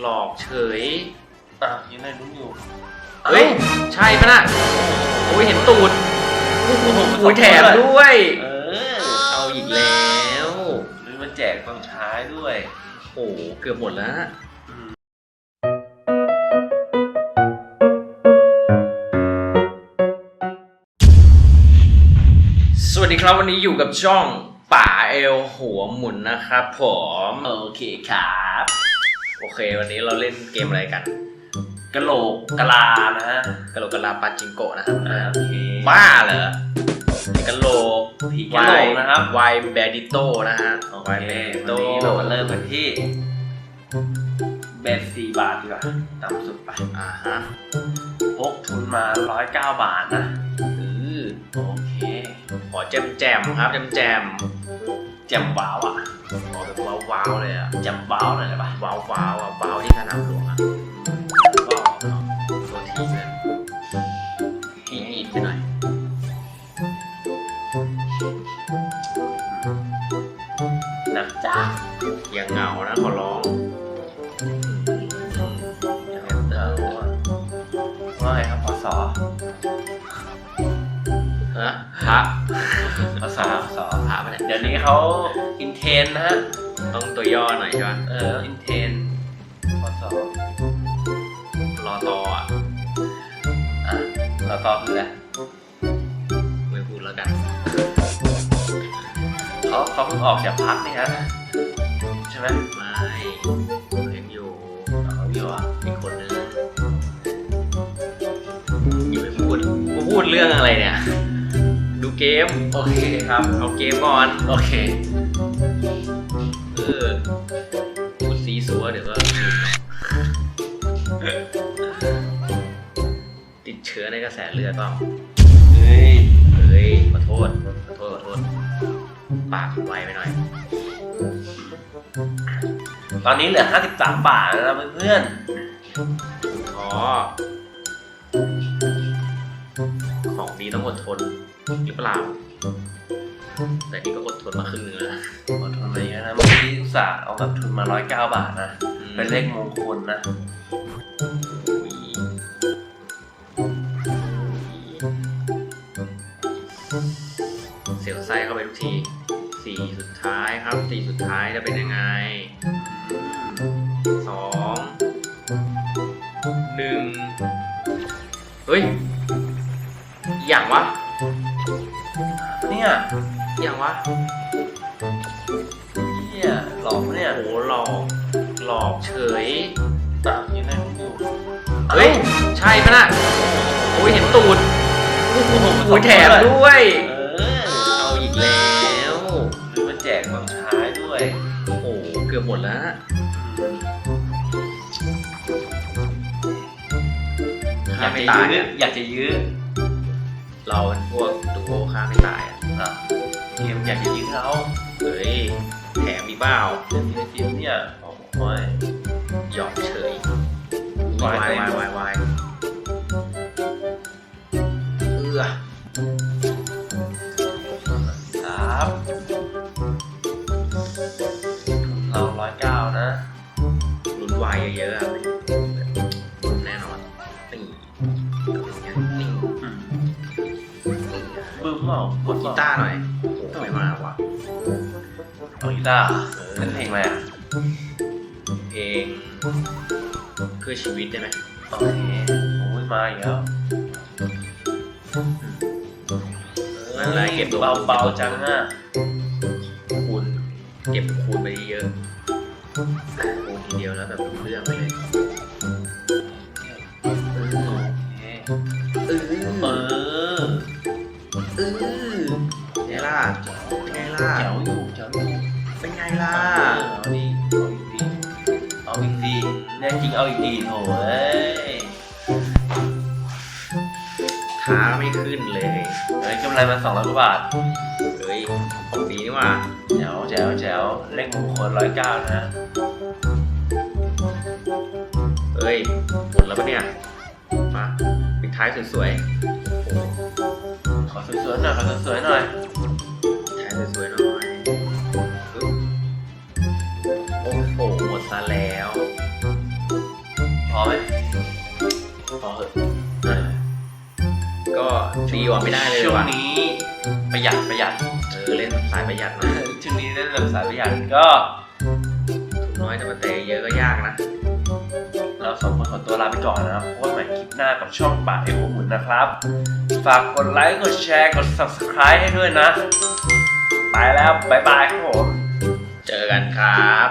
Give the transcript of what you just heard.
หลอกเฉยอะยังได้ลุ้นอยู่เฮ้ย ใช่ปะน่ะโอ้ยเห็นตูดโอ้โหโอ้ยแถมด้วย เออ เอาอีกแล้วหรือมาแจกตอนท้ายด้วยโอ้โหเกือบหมดแล้วนะอืมสวัสดีครับวันนี้อยู่กับช่องป่าเอลหัวหมุนนะครับผม โอเคครับ โอเค วันนี้เราเล่นเกมอะไรกันกะโหลกกะลานะฮะกะโหลกกะลาปาจิงโกะนะครับอ่าโอเคบ้าเหรอไอ้กะโหลกผีกะโหลกนะครับไวแบดิโตนะฮะโอไวเคแบดิวันโตนี้เรามาเริ่มกันที่เบสสี่บาทดีกว่าต่ำสุดไปอ่าฮะพกทุนมาร้อยเก้าบาทนะอือโอเคขอแจมแจมๆครับแจมแจม แจ่มว้าวอะๆขอแบบว้าวๆเลยอะแจ่มว้าวหน่อยได้ปะว้าวว้าวอะว้าวที่สนามหลวงอะก็ตัวที่เลยอีอีดไปหน่อยนักจ้าอย่าเหงานะขอร้องอย่างเออว่าไงครับพศ ฮะพระพศพศพระปะเนี่ยเดี๋ยวนี้เขาอินเทนนะฮะ ต้องตัวย่อหน่อยใช่ปะเออ อินเทนพศรอตออะอะเราตอบคืออะไรไม่พูดแล้วกันเขาเขาเพิ่งออกจากพักนี่ฮะใช่ไหมไม่เห็นอยู่เขาอยู่อะอีกคนนึงอย่าไปพูดมาพูดเรื่องอะไรเนี่ยดู เกม โอเคครับ เอาเกมก่อน โอเค เออพูดซีซัวเดี๋ยวก็ติดเชื้อในกระแสเลือดเปล่าเฮ้ย เฮ้ย ขอโทษ ขอโทษ ขอโทษ ปากไวไปหน่อย ตอนนี้เหลือ 53 บาทแล้วนะเพื่อนอ๋อ ของดีต้องอดทน หรือเปล่า แต่นี่ก็อดทนมาครึ่งนึงแล้วนะๆอดทนมาเยอะนะเมื่อกี้อุตส่าห์เอาแบบทุนมา109บาทนะ เป็นเลขมงคลนะเสียวไส้เข้าไปทุกทีสี่สุดท้ายครับสี่สุดท้ายจะเป็นยังไงสองหนึ่งเฮ้ย วะเฮียหลอกปะเนี่ยโอ้โหหลอกหลอกเฉยอะยังได้ลุ้นอยู่เฮ้ย ใช่ปะน่ะโอ้ยเห็นตูดโอ้โหโอ้ยแถมด้วย เออ เอาอีกแล้วหรือมาแจกตอนท้ายด้วย โอ้โห เกือบหมดแล้วอยาฆ่ากไม่จะตายยื้ออะอยากจะยื้อ เราเป็นพวกดูโอฆ่าไม่ตายอะอะ เกมอยากจะยื้อเราเฮ้ยแถมมีเปล่าเล่นทีละทีเนี่ยโอ้ยหยอกเฉยวายวาเต็มวายวายวายเอื้อครับเราร้อยเก้านะลุ้นวายเยอะๆอะลุ้นแน่นอนนี่นี่บึ้มเปล่ากดกีตาร์หน่อย ตาร์เล่นเพลงอะไรอะเพลงเพื่อชีวิตได้ไหมโอเคโอ้ยมาอีกแล้วนั่นแหละเก็บเบาๆจังอะคูณเก็บคูณไปเยอะคูณทีเดียวแล้วแบบรู้เรื่องไปเลย เอาอีกทีแน่จริงเอาอีกทีโถเอ้ยท้าไม่ขึ้นเลยเฮ้ยกำไรมาสองร้อยกว่าบาท เฮ้ยของดีนี่หว่าแจ๋วแจ๋วแจ๋วเลขมงคลร้อยเก้านะ เฮ้ยหมดแล้วปะเนี่ย มาปิดท้ายสวยขอสวยๆหน่อย ขอสวยๆหน่อย ท้ายสวยๆหน่อยาแล้วพอไหมพอเหอะก็ดีว่าไม่ได้เลยช่วงนี้ประหยัดประหยัดเออเล่นสายประหยัดหนะช่วงนี้เล่นแบบสายประหยัดก็ถุงน้อยแจะมาเตะเยอะก็ยากนะ เราสองคนขอตัวลาไปก่อนนะครับพบกันใหม่คลิปหน้ากับช่องป่าไอโอหมุนนะครับ ฝากกดไลค์กดแชร์กด subscribe ให้ด้วยนะ ไปแล้วบายบายครับผม เจอกันครับ